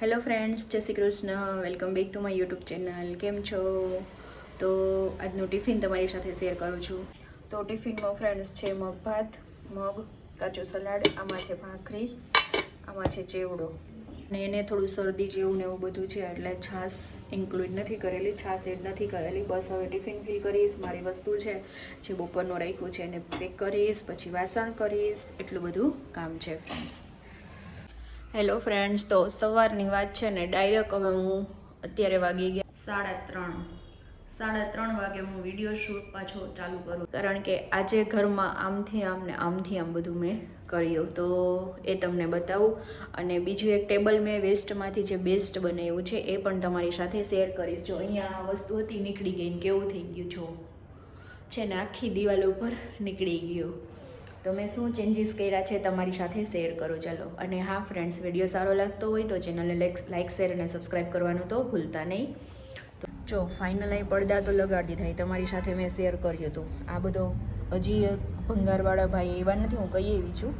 Hello friends જય Shri Krishna. Welcome back to my YouTube channel કેમ છો? તો આજનું ટિફિન તમારી સાથે શેર કરું છું. તો ટિફિનમાં ફ્રેન્ડ્સ છે મગ ભાત, મગ કાચું સલાડ, આમાં છે ભાખરી, આમાં છે ચેવડો. અને એને થોડું શરદી જેવું ને એવું બધું છે, એટલે છાશ ઇન્ક્લુડ નથી કરેલી, છાશ એડ નથી કરેલી. બસ હવે ટિફિન ફિલ કરીશ, મારી વસ્તુ છે, જે બપોરનું રાખ્યું છે એને પેક કરીશ, પછી વાસણ કરીશ, એટલું બધું કામ છે ફ્રેન્ડ્સ હેલો ફ્રેન્ડ્સ તો સવારની વાત છે ને ડાયરેક્ટ હવે હું અત્યારે વાગી ગયા. સાડા ત્રણ. સાડા ત્રણ વાગે હું વીડિયો શૂટ પાછો ચાલુ કરું. કારણ કે આજે ઘરમાં આમથી આમ ને આમથી આમ બધું મેં કર્યું. તો એ તમને બતાવું. અને બીજું એક ટેબલ મેં વેસ્ટમાંથી જે બેસ્ટ બનાવ્યું છે એ પણ તમારી સાથે શેર કરીશ. જો અહીંયા આ વસ્તુ હતી નીકળી ગઈ ને કેવું થઈ ગયું જો. છે ને આખી દિવાલ ઉપર નીકળી ગયું. તો મેં શું ચેન્જીસ કર્યા છે તમારી સાથે શેર કરો? ચાલો. અને હા ફ્રેન્ડ્સ વીડિયો સારો લાગતો હોય તો ચેનલને લાઈક શેર અને સબસ્ક્રાઈબ કરવાનું તો ભૂલતા નહીં. જો ફાઇનલ અહીં પડદા તો લગાડી દીધા. તમારી સાથે મેં શેર કર્યું હતું. આ બધો હજી ભંગારવાળા ભાઈ એવા નથી, હું કહી એવી છું.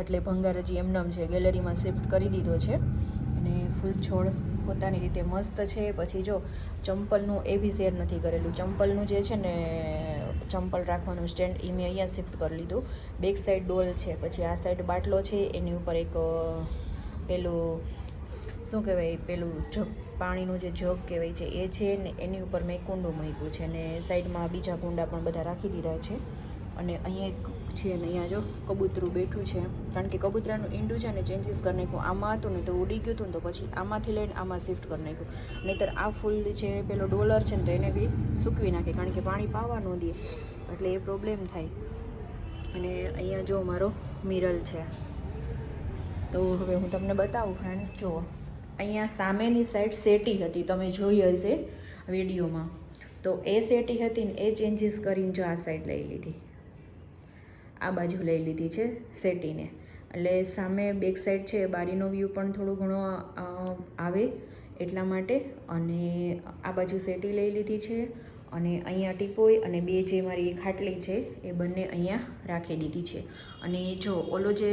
એટલે ભંગાર હજી એમનામ છે ગેલેરીમાં શિફ્ટ કરી દીધો છે. અને ફૂલ છોડ પોતાની રીતે મસ્ત છે. પછી જો, ચંપલનું એ બી શેર નથી કરેલું. ચંપલનું જે છે ને ચંપલ રાખવાનું સ્ટેન્ડ એ મેં અહીંયા શિફ્ટ કરી લીધું. બેક સાઈડ ડોલ છે, પછી આ સાઈડ બાટલો છે, એની ઉપર એક પેલું, શું કહેવાય, પેલું જગ, પાણીનું જે જગ કહેવાય છે, એ છે ને એની ઉપર મેં કુંડું મૂક્યું છે ને સાઈડમાં બીજા કુંડા પણ બધા રાખી દીધા છે. અને અહીંયા એક છે અને અહીંયા જો કબૂતરું બેઠું છે. કારણ કે કબૂતરાનું ઈંડું છે ને ચેન્જીસ કરી નાખ્યું. આમાં હતું ને તો ઉડી ગયું હતું ને તો પછી આમાંથી લઈને આમાં શિફ્ટ કરી નાખ્યું. નહીંતર આ ફૂલ જે પેલો ડોલર છે ને તો એને બી સૂકવી નાખે. કારણ કે પાણી પાવા ન દે. એટલે એ પ્રોબ્લેમ થાય. અને અહીંયા જો મારો મિરલ છે. તો હવે હું તમને બતાવું ફ્રેન્ડ્સ જુઓ અહીંયા સામેની સાઈડ સેટી હતી. તમે જોઈ હશે વિડીયોમાં. તો એ સેટી હતી ને એ ચેન્જીસ કરીને જો આ સાઈડ લઈ લીધી. આ બાજુ લઈ લીધી છે સેટીને. એટલે સામે બેક સાઈડ છે બારીનો વ્યૂ પણ થોડો ઘણો આવે એટલા માટે. અને આ બાજુ સેટી લઈ લીધી છે અને અહીંયા ટીપોય અને બે જે મારી ખાટલી છે એ બંને અહીંયા રાખી દીધી છે. અને જો ઓલો જે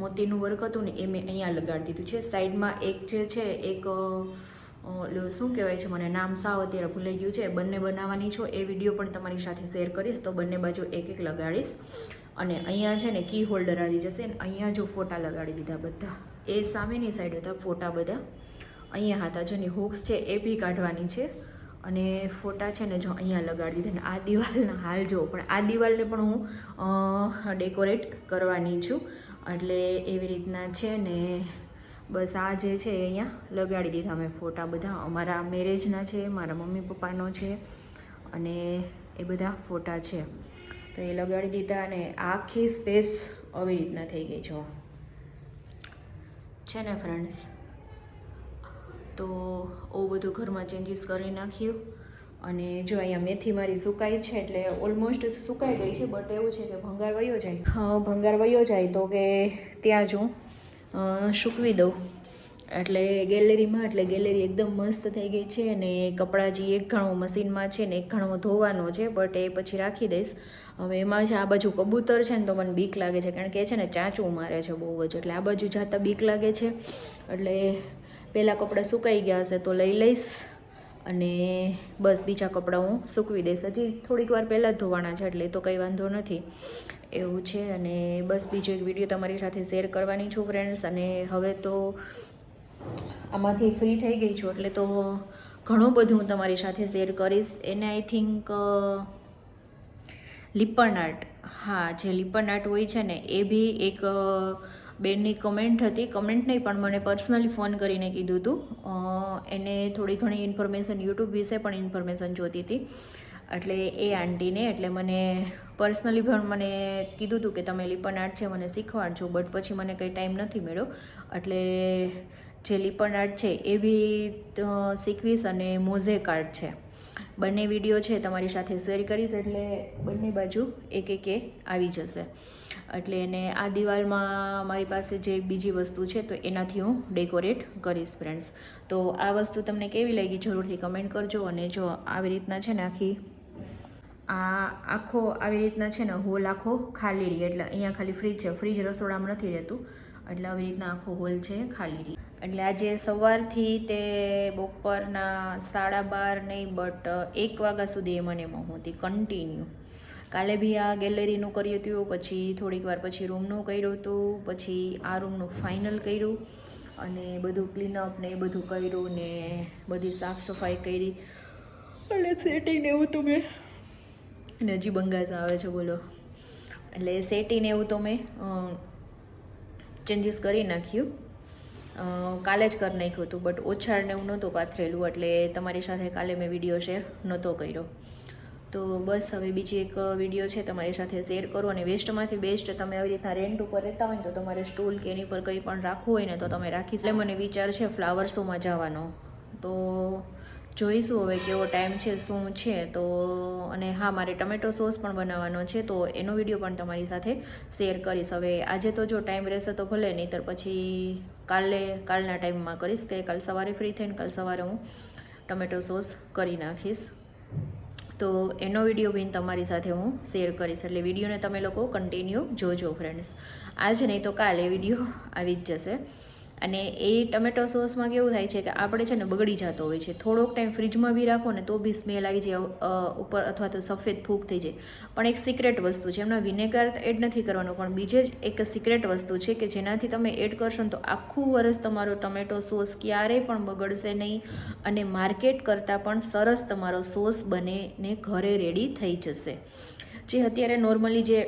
મોતીનું વર્ક હતું ને એ મેં અહીંયા લગાડી દીધું છે. સાઈડમાં એક જે છે એક શું કહેવાય છે મને નામ સાવ અત્યારે ભૂલાઈ ગયું છે. બંને બનાવવાની છો એ વીડિયો પણ તમારી સાથે શેર કરીશ તો બંને બાજુ એક એક લગાડીશ. અને અહીંયા છે ને કી હોલ્ડર આવી જશે ને અહીંયા જો ફોટા લગાડી દીધા બધા. એ સામેની સાઈડ હતા ફોટા બધા. અહીંયા હતા જેની હુક્સ છે એ બી કાઢવાની છે. અને ફોટા છે ને જો અહીંયા લગાડી દીધા ને આ દિવાલના હાલ જો, પણ આ દિવાલને પણ હું ડેકોરેટ કરવાની છું. એટલે એવી રીતના છે ને બસ આ જે છે અહીંયા લગાડી દીધા મેં ફોટા બધા. અમારા મેરેજના છે, મારા મમ્મી પપ્પાનો છે અને એ બધા ફોટા છે. તો એ લગાડી દીધા અને આખી સ્પેસ આવી રીતના થઈ ગઈ જો છે ને ફ્રેન્ડ્સ તો આવું બધું ઘરમાં ચેન્જીસ કરી નાખ્યું. અને જો અહીંયા મેથી મારી સુકાઈ છે એટલે ઓલમોસ્ટ સુકાઈ ગઈ છે બટ એવું છે કે ભંગાર વયો જાય. હા ભંગાર વયો જાય તો કે ત્યાં જ હું સૂકવી દઉં. એટલે ગેલેરીમાં, એટલે ગેલેરી એકદમ મસ્ત થઈ ગઈ છે અને કપડાં જે એક ઘણો મશીનમાં છે ને એક ઘણો ધોવાનો છે બટ એ પછી રાખી દઈશ. હવે એમાં છે આ બાજુ કબૂતર છે ને તો મને બીક લાગે છે, કારણ કે છે ને ચાંચું મારે છે બહુ જ, એટલે આ બાજુ જાતા બીક લાગે છે. એટલે પહેલાં કપડાં સુકાઈ ગયા હશે તો લઈ લઈશ અને બસ બીજા કપડાં હું સૂકવી દઈશ. હજી થોડીક વાર પહેલાં જ ધોવાના છે, એટલે તો કંઈ વાંધો નથી. એવું છે અને બસ બીજો એક વીડિયો તમારી સાથે શેર કરવાની છું ફ્રેન્ડ્સ અને હવે તો આમાંથી ફ્રી થઈ ગઈ છું, એટલે તો ઘણું બધું હું તમારી સાથે શેર કરીશ. એને આઈ થિંક લિપન આર્ટ હા, જે લિપન આર્ટ હોય છે ને, એ બી એક બેનની કમેન્ટ હતી. કમેન્ટ નહીં, પણ મને પર્સનલી ફોન કરીને કીધું હતું એને થોડી ઘણી ઇન્ફોર્મેશન યુટ્યુબ વિશે પણ ઇન્ફોર્મેશન જોતી હતી. એટલે એ આંટીને, એટલે મને પર્સનલી પણ મને કીધું હતું કે તમે લિપન આર્ટ છે, મને શીખવાડજો. બટ પછી મને કંઈ ટાઈમ નથી મળ્યો. એટલે જે લીપણ આર્ટ છે, એવી શીખવીશ અને મોઝેક આર્ટ છે. બંને વીડિયો છે તમારી સાથે શેર કરીશ એટલે બંને બાજુ એક એક આવી જશે. એટલે એને આ દિવાલમાં મારી પાસે જે બીજી વસ્તુ છે તો એનાથી હું ડેકોરેટ કરીશ ફ્રેન્ડ્સ તો આ વસ્તુ તમને કેવી લાગી જરૂરથી કમેન્ટ કરજો અને જો આવી રીતના છે ને આખી, આ આખો આવી રીતના છે ને હોલ આખો ખાલી રહી. એટલે અહીંયા ખાલી ફ્રીજ છે ફ્રીજ રસોડામાં નથી રહેતું. એટલે આવી રીતના આખો હોલ છે ખાલી રહી. એટલે આજે સવારથી તે બપોરના સાડા બાર નહીં બટ એક વાગ્યા સુધી એ મને હતી કન્ટિન્યુ કાલે બી આ ગેલેરીનું કર્યું હતું, પછી થોડીક વાર પછી રૂમનું કર્યું હતું, પછી આ રૂમનું ફાઇનલ કર્યું, અને બધું ક્લીનઅપ ને એ બધું કર્યું ને બધી સાફ સફાઈ કરી. અને સેટિંગ એવું તો મેં હજી બંગાસ આવે છે, બોલો. એટલે સેટિંગ એવું તો મેં ચેન્જીસ કરી નાખ્યું. કાલે જ કરી નાખ્યું હતું બટ ઓછાળને એવું નહોતું પાથરેલું, એટલે તમારી સાથે કાલે મેં વીડિયો શેર નહોતો કર્યો. તો બસ હવે બીજી એક વીડિયો છે, તમારી સાથે શેર કરો અને વેસ્ટમાંથી બેસ્ટ તમે આવી રીતના રેન્ટ ઉપર રહેતા હોય ને તો તમારે સ્ટૂલ કે એની પર કંઈ પણ રાખવું હોય ને તો તમે રાખી એટલે મને વિચાર છે ફ્લાવર શોમાં જવાનો. તો જોઈશું હવે કેવો ટાઈમ છે, શું છે, તો અને હા, મારે ટમેટો સોસ પણ બનાવવાનો છે, તો એનો વીડિયો પણ તમારી સાથે શેર કરીશ. હવે આજે તો જો ટાઈમ રહેશે તો ભલે, નહીંતર પછી કાલે, કાલના ટાઈમમાં કરીશ કે કાલ સવારે ફ્રી થઈને કાલ સવારે હું ટમેટો સોસ કરી નાખીશ. તો એનો વીડિયો બીન તમારી સાથે હું શેર કરીશ. એટલે વિડીયોને તમે લોકો કન્ટિન્યુ જોજો ફ્રેન્ડ્સ આજ નહીં તો કાલે વીડિયો આવી જ જશે. અને એ ટમેટો સોસમાં કેવું થાય છે કે આપણે છે ને બગડી જતો હોય છે. થોડોક ટાઈમ ફ્રીજમાં બી રાખો ને તો બી સ્મેલ આવી જાય ઉપર અથવા તો સફેદ ફૂગ થઈ જાય. પણ એક સિક્રેટ વસ્તુ છે, એમના વિનેગર એડ નથી કરવાનું, પણ બીજે જ એક સિક્રેટ વસ્તુ છે કે જેનાથી તમે એડ કરશો ને તો આખું વરસ તમારો ટમેટો સોસ ક્યારેય પણ બગડશે નહીં અને માર્કેટ કરતાં પણ સરસ તમારો સોસ બને ને ઘરે રેડી થઈ જશે. જે અત્યારે નોર્મલી જે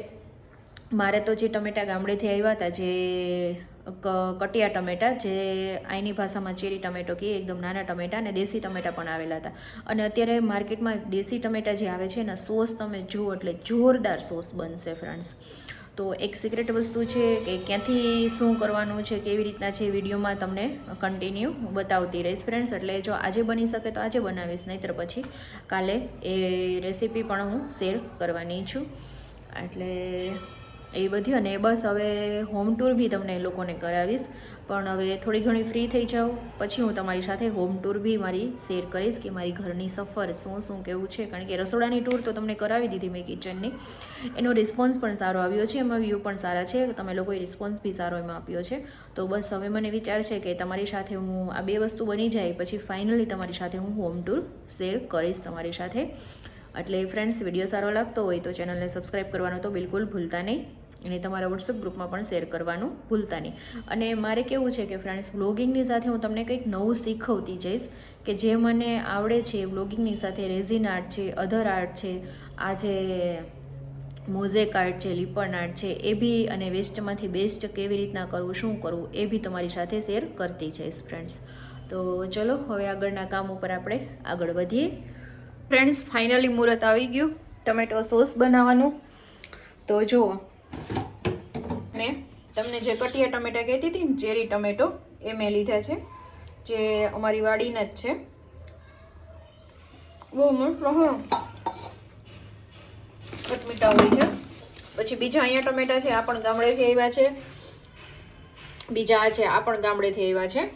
મારે તો જે ટમેટા ગામડેથી આવ્યા હતા, જે કટિયા ટમેટા જે આઈની ભાષામાં ચેરી ટમેટો કહીએ, એકદમ નાના ટમેટા અને દેશી ટમેટા પણ આવેલા હતા. અને અત્યારે માર્કેટમાં દેશી ટમેટા જે આવે છે એના સોસ તમે જુઓ એટલે જોરદાર સોસ બનશે ફ્રેન્ડ્સ. તો એક સિક્રેટ વસ્તુ છે કે ક્યાંથી શું કરવાનું છે, કેવી રીતના છે વિડીયોમાં તમને કન્ટિન્યુ બતાવતી રહીશ ફ્રેન્ડ્સ. એટલે જો આજે બની શકે તો આજે બનાવીશ, નહીંતર પછી કાલે એ રેસીપી પણ હું શેર કરવાની છું. એટલે એ બધી અને બસ હવે હોમ ટૂર બી તમને એ લોકોને કરાવીશ. પણ હવે થોડી ઘણી ફ્રી થઈ જાઉં પછી હું તમારી સાથે હોમ ટૂર બી મારી શેર કરીશ કે મારી ઘરની સફર શું શું કેવું છે. કારણ કે રસોડાની ટૂર તો તમને કરાવી દીધી મેં કિચનની એનો રિસ્પોન્સ પણ સારો આવ્યો છે. એમાં વ્યૂ પણ સારા છે. તમે લોકોએ રિસ્પોન્સ બી સારો એમાં આપ્યો છે. તો બસ હવે મને વિચાર છે કે તમારી સાથે હું આ બે વસ્તુ બની જાય. પછી ફાઇનલી તમારી સાથે હું હોમ ટૂર શેર કરીશ તમારી સાથે. એટલે ફ્રેન્ડ્સ વીડિયો સારો લાગતો હોય તો ચેનલને સબસ્ક્રાઈબ કરવાનો તો બિલકુલ ભૂલતા નહીં. અને તમારા વોટ્સઅપ ગ્રુપમાં પણ શેર કરવાનું ભૂલતા નહીં. અને મારે કેવું છે કે ફ્રેન્ડ્સ વ્લોગિંગની સાથે હું તમને કંઈક નવું શીખવતી જઈશ કે જે મને આવડે છે. વ્લોગિંગની સાથે રેઝિન આર્ટ છે અધર આર્ટ છે, આ જે મોઝેક આર્ટ છે લીપન આર્ટ છે, એ બી અને વેસ્ટમાંથી બેસ્ટ કેવી રીતના કરવું, શું કરવું, એ બી તમારી સાથે શેર કરતી જઈશ ફ્રેન્ડ્સ તો ચલો, હવે આગળના કામ ઉપર આપણે આગળ વધીએ. ફ્રેન્ડ્સ, ફાઇનલી મુહૂર્ત આવી ગયું, ટમેટો સોસ બનાવવાનું. તો જુઓ, મેં તમને જે કટિયા ટમેટા કહેતી હતી ને ચેરી ટમેટો, એ મેં લીધા છે. જે અમારી વાડીના જ છે. બહુ મસ્ત હા. કટમીટા હોય છે. પછી બીજા અહીંયા ટમેટા છે, આ પણ ગામડેથી આવ્યા છે. બીજા આ છે, આ પણ ગામડેથી આવ્યા છે.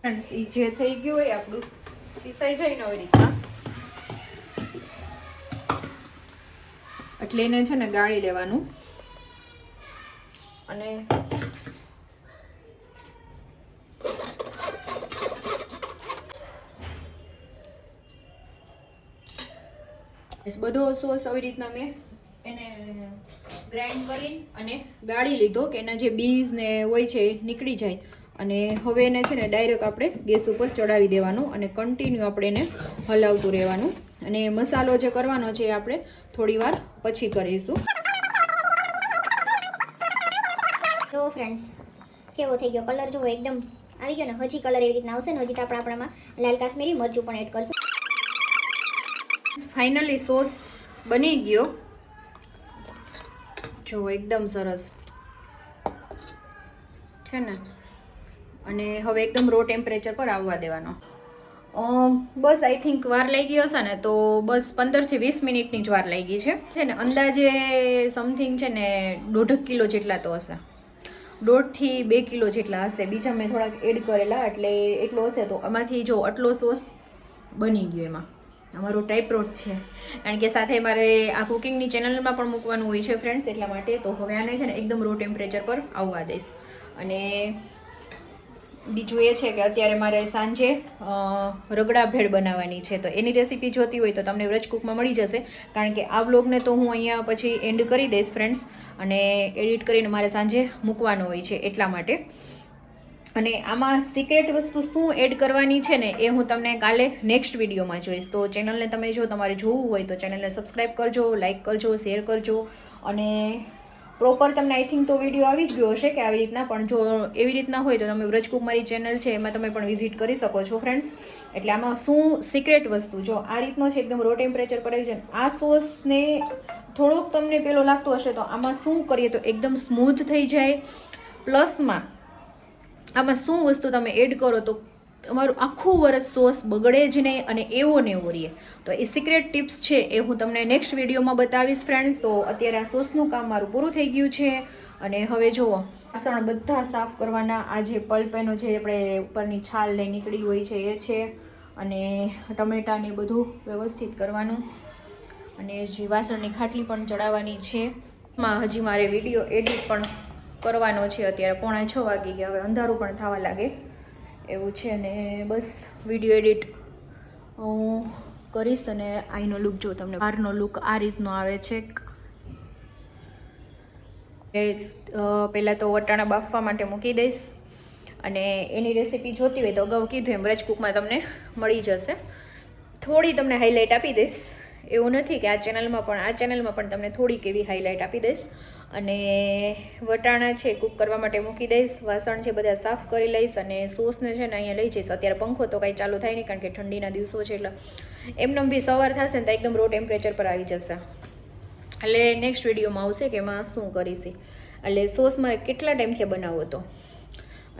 ફ્રેન્ડ્સ એ જે થઈ ગયું હોય આપણું પીસાઈ જાય ને રીતના એટલે છે ને ગાળી લેવાનું. અને બધો સોસ આવી રીતના મેં એને ગ્રાઇન્ડ કરી અને ગાળી લીધો કે એના જે બીજ ને હોય છે એ નીકળી જાય. અને હવે એને છે ને ડાયરેક્ટ આપણે ગેસ ઉપર ચડાવી દેવાનું અને કન્ટિન્યુ આપણે એને હલાવતું રહેવાનું. અને મસાલો જે કરવાનો છે એ આપણે થોડી વાર પછી કરીશું. જો ફ્રેન્ડ્સ કેવો થઈ ગયો કલર જુઓ એકદમ આવી ગયો ને હજી કલર એવી રીતના આવશે ને હજી તો આપણે આપણામાં લાલ કાશ્મીરી મરચું પણ એડ કરશું. ફાઇનલી સોસ બની ગયો. જો એકદમ સરસ છે ને? અને હવે એકદમ રો ટેમ્પરેચર પર આવવા દેવાનો. બસ આઈ થિંક વાર લાગી હશે ને તો બસ પંદરથી વીસ મિનિટની જ વાર લાગી છે. છે ને, અંદાજે સમથિંગ છે ને દોઢક કિલો જેટલા તો હશે. દોઢથી બે કિલો જેટલા હશે. બીજા મેં થોડાક એડ કરેલા, એટલે એટલો હશે તો આમાંથી જો આટલો સોસ બની ગયો એમાં. અમારો ટાઈપરોટ છે. કારણ કે સાથે મારે આ કુકિંગની ચેનલમાં પણ મૂકવાનું હોય છે ફ્રેન્ડ્સ એટલા માટે. તો હવે આને છે ને એકદમ રો ટેમ્પરેચર પર આવવા દઈશ. અને બીજું એ છે કે અત્યારે મારે સાંજે રગડા ભેળ બનાવવાની છે. તો એની રેસીપી જોતી હોય તો તમને વ્રજકૂકમાં મળી જશે. કારણ કે આ બ્લોગને તો હું અહીંયા પછી એન્ડ કરી દઈશ ફ્રેન્ડ્સ અને એડિટ કરીને મારે સાંજે મૂકવાનો હોય છે એટલા માટે. અને આમાં સિક્રેટ વસ્તુ શું એડ કરવાની છે ને એ હું તમને કાલે નેક્સ્ટ વિડીયોમાં જોઈશ. તો ચેનલને તમે જો તમારે જોવું હોય તો ચેનલને સબસ્ક્રાઈબ કરજો લાઇક કરજો શેર કરજો. અને પ્રોપર તમને આઈ થિંક તો વીડિયો આવી જ ગયો હશે કે આવી રીતના, પણ જો એવી રીતના હોય તો તમે વ્રજકુમારી ચેનલ છે, એમાં તમે પણ વિઝિટ કરી શકો છો ફ્રેન્ડ્સ એટલે આમાં શું સિક્રેટ વસ્તુ? જો આ રીતનો છે એકદમ રો ટેમ્પરેચર પર છે આ સોસને થોડોક તમને પેલો લાગતો હશે તો આમાં શું કરીએ તો એકદમ સ્મૂથ થઈ જાય. પ્લસમાં આમાં શું વસ્તુ તમે એડ કરો તો તમારું આખું વર્ષ સોસ બગડે જ નહીં અને એવો ને એવો રહે તો એ સિક્રેટ ટિપ્સ છે એ હું તમને નેક્સ્ટ વિડીયોમાં બતાવીશ ફ્રેન્ડ્સ તો અત્યારે આ સોસનું કામ મારું પૂરું થઈ ગયું છે. અને હવે જુઓ, વાસણ બધા સાફ કરવાના. આ જે પલ્પેનો જે આપણે ઉપરની છાલ લઈ નીકળી હોય છે એ છે. અને ટમેટાને બધું વ્યવસ્થિત કરવાનું. અને જે વાસણની ખાટલી પણ ચડાવવાની છે. માં હજી મારે વીડિયો એડિટ પણ કરવાનો છે. અત્યારે પોણા છ વાગી ગયા. હવે અંધારું પણ થવા લાગે. એવું છે અને બસ વીડિયો એડિટ હું કરીશ અને આઈનો લુક જો તમને. બહારનો લુક આ રીતનો આવે છે. એ પહેલાં તો વટાણા બાફવા માટે મૂકી દઈશ અને એની રેસીપી જોતી હોય તો અગાઉ કીધું એમ રજકૂકમાં તમને મળી જશે. થોડી તમને હાઇલાઇટ આપી દઈશ. એવું નથી કે આ ચેનલમાં પણ, આ ચેનલમાં પણ તમને થોડીક એવી હાઇલાઇટ આપી દઈશ. અને વટાણા છે કૂક કરવા માટે મૂકી દઈશ. વાસણ છે બધા સાફ કરી લઈશ અને સોસને છે ને અહીંયા લઈ જઈશ. અત્યારે પંખો તો કાંઈ ચાલુ થાય નહીં કારણ કે ઠંડીના દિવસો છે એટલે એમને બી સવાર થશે ને તો એકદમ રો ટેમ્પરેચર પર આવી જશે. એટલે નેક્સ્ટ વિડીયોમાં આવશે કે એમાં શું કરીશ. એટલે સોસ મારે કેટલા ટાઈમથી બનાવવો હતો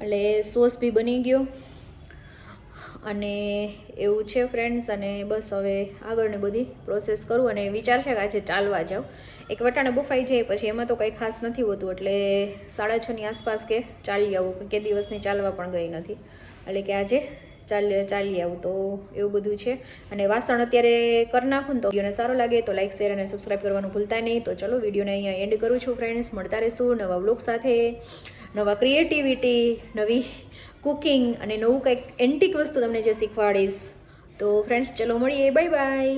એટલે સોસ બી બની ગયો. અને એવું છે ફ્રેન્ડ્સ અને બસ હવે આગળની બધી પ્રોસેસ કરું અને વિચાર છે કે આજે ચાલવા જાઉં. એક વટાણે બફાઈ જાય પછી એમાં તો કંઈ ખાસ નથી હોતું, એટલે સાડા છની આસપાસ કે ચાલી આવું, કે દિવસની ચાલવા પણ ગઈ નથી. એટલે કે આજે ચાલી ચાલી આવું, તો એવું બધું છે. અને વાસણ અત્યારે કરી નાખું ને તો વિડીયોને સારો લાગે તો લાઇક શેર અને સબસ્ક્રાઈબ કરવાનું ભૂલતા નહીં. તો ચલો વિડીયોને અહીંયા એન્ડ કરું છું ફ્રેન્ડ્સ મળતા રહેશું નવા બ્લોગ સાથે, નવા ક્રિએટિવિટી નવી કુકિંગ અને નવું કંઈક એન્ટિક વસ્તુ તમને જે શીખવાડીશ. તો ફ્રેન્ડ્સ ચલો મળીએ. Bye bye